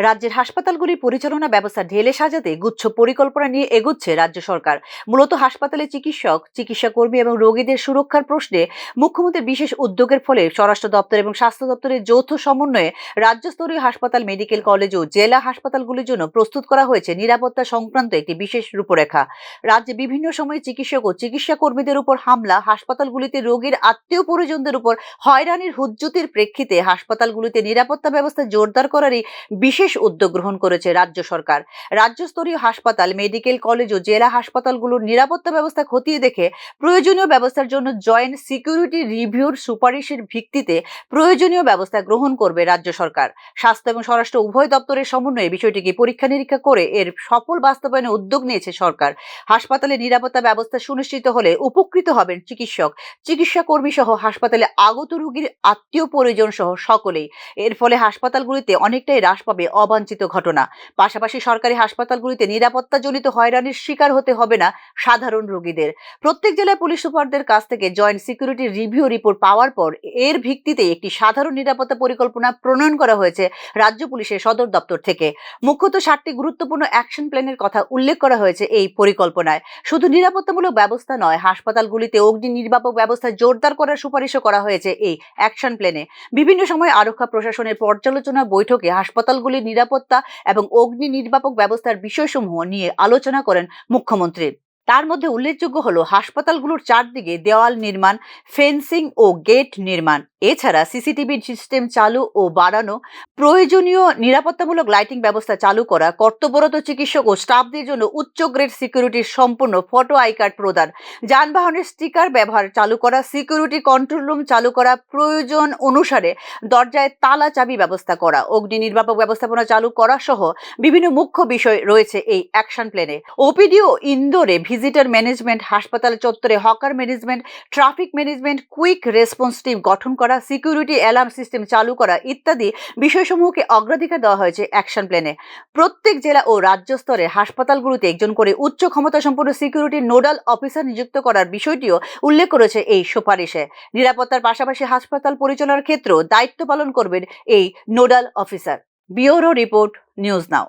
রাজ্যের হাসপাতালগুলির পরিচালনা ব্যবস্থা ঢেলে সাজাতে গুচ্ছ পরিকল্পনা নিয়ে এগুচ্ছে রাজ্য সরকার। মূলত হাসপাতালে চিকিৎসক চিকিৎসা কর্মী এবং রোগীদের সুরক্ষার প্রশ্নে মুখ্যমন্ত্রীর বিশেষ উদ্যোগের ফলে স্বরাষ্ট্র দপ্তর এবং স্বাস্থ্য দপ্তরের যৌথ সমন্বয়ে রাজ্যস্তরীয় হাসপাতাল, মেডিকেল কলেজ ও জেলা হাসপাতালগুলির জন্য প্রস্তুত করা হয়েছে নিরাপত্তা সংক্রান্ত একটি বিশেষ রূপরেখা। রাজ্যে বিভিন্ন সময়ে চিকিৎসক ও চিকিৎসা কর্মীদের উপর হামলা, হাসপাতালগুলিতে রোগীর আত্মীয় পরিজনদের উপর হয়রানির হুজ্জুতির প্রেক্ষিতে হাসপাতালগুলিতে নিরাপত্তা ব্যবস্থা জোরদার করারই বিশেষ উদ্যোগ গ্রহণ করেছে রাজ্য সরকার। রাজ্যস্তরীয় হাসপাতাল, মেডিকেল কলেজ ও জেলা হাসপাতালগুলোর নিরাপত্তা ব্যবস্থা খতিয়ে দেখে প্রয়োজনীয় ব্যবস্থার জন্য জয়েন্ট সিকিউরিটি রিভিউর সুপারিশের ভিত্তিতে প্রয়োজনীয় ব্যবস্থা গ্রহণ করবে রাজ্য সরকার। স্বাস্থ্য এবং স্বরাষ্ট্র উভয় দপ্তরের সমন্বয়ে বিষয়টিকে পরীক্ষা নিরীক্ষা করে এর সফল বাস্তবায়নে উদ্যোগ নিয়েছে সরকার। হাসপাতালে নিরাপত্তা ব্যবস্থা সুনিশ্চিত হলে উপকৃত হবেন চিকিৎসক। চিকিৎসা কর্মী সহ হাসপাতালে আগত রোগীর আত্মীয় পরিজন সহ সকলেই। এর ফলে হাসপাতালগুলিতে অনেকটাই হ্রাস পাবে অবাঞ্ছিত ঘটনা। পাশাপাশি সরকারি হাসপাতালগুলিতে নিরাপত্তাজনিত হয়রানির শিকার হতে হবে না সাধারণ রোগীদের। প্রত্যেক জেলায় পুলিশ সুপারদের কাছ থেকে জয়েন্ট সিকিউরিটি রিভিউ রিপোর্ট পাওয়ার পর এর ভিত্তিতে একটি সাধারণ নিরাপত্তা পরিকল্পনা প্রণয়ন করা হয়েছে রাজ্য পুলিশের সদর দপ্তর থেকে। মুখ্যত সাতটি গুরুত্বপূর্ণ অ্যাকশন প্ল্যানের কথা উল্লেখ করা হয়েছে এই পরিকল্পনায়। শুধু নিরাপত্তামূলক ব্যবস্থা নয়, হাসপাতালগুলিতে অগ্নি নির্বাপক ব্যবস্থা জোরদার করার সুপারিশও করা হয়েছে এই অ্যাকশন প্ল্যানে। বিভিন্ন সময় আরক্ষা প্রশাসনের পর্যালোচনা বৈঠকে হাসপাতালগুলির নিরাপত্তা এবং অগ্নি নির্বাপক ব্যবস্থার বিষয়সমূহ নিয়ে আলোচনা করেন মুখ্যমন্ত্রী। তার মধ্যে উল্লেখযোগ্য হল, হাসপাতালগুলোর চারদিকে দেওয়াল নির্মাণ, ফেন্সিং ও গেট নির্মাণ। এছাড়া সিসিটিভি সিস্টেম চালু ও বাড়ানো প্রয়োজনীয় নিরাপত্তামূলক লাইটিং ব্যবস্থা চালু করা, কর্তব্যরত চিকিৎসক ও স্টাফদের জন্য উচ্চ গ্রেড সিকিউরিটির সম্পূর্ণ ফটো আই কার্ড প্রদান, যানবাহনের স্টিকার ব্যবহার চালু করা, সিকিউরিটি কন্ট্রোল রুম চালু করা, প্রয়োজন অনুসারে দরজায় তালা চাবি ব্যবস্থা করা, অগ্নি নির্বাপক ব্যবস্থাপনা চালু করা সহ বিভিন্ন মুখ্য বিষয় রয়েছে এই অ্যাকশন প্ল্যানে। ওপিডিও, ইন্দোরে ভিজিটর ম্যানেজমেন্ট, হাসপাতাল চত্বরে hawker management, traffic management, quick response team গঠন করা সিকিউরিটি অ্যালার্ম সিস্টেম চালু করা ইত্যাদি বিষয়সমূহকে অগ্রাধিকার দেওয়া হয়েছে অ্যাকশন প্ল্যানে প্রত্যেক জেলা ও রাজ্য স্তরে হাসপাতালগুলোতে একজন করে উচ্চ ক্ষমতা সম্পন্ন সিকিউরিটি নোডাল অফিসার নিযুক্ত করার বিষয়টিও উল্লেখ করেছে এই সুপারিশে। নিরাপত্তার পাশাপাশি হাসপাতাল পরিচালনার ক্ষেত্রেও দায়িত্ব পালন করবেন এই nodal officer bureau report, news now.